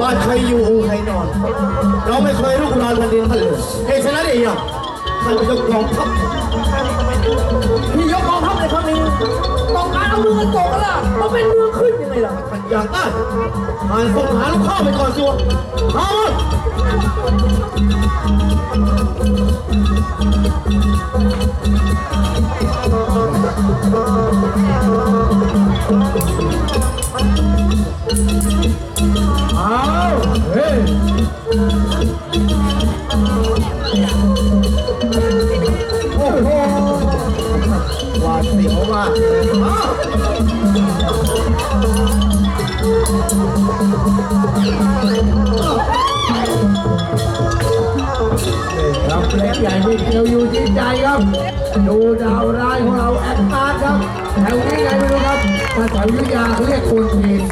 ว่าใครอยู่ใครนอน เราไม่เคยรุกรานแผ่นดินท่านเลยเหตุฉะนั้นเองอะท่านจะยกกองทัพที่ยกกองทัพในครั้งนี้ต้องการเอาเมืองโกกันล่ะมาเป็นเมืองขึ้นยังไงล่ะท่านอยากได้ผ่านส่งหาลูกข้าไปก่อนสัวเอาหมด รับเล็กใหญ่ไม่เกี่ยวอยู่ที่ใจครับ ดูดาวร้ายของเราแอคตาร์ครับแถวนี้ไงไม่รู้ครับภาษาวิทยาเขาเรียกคนจีน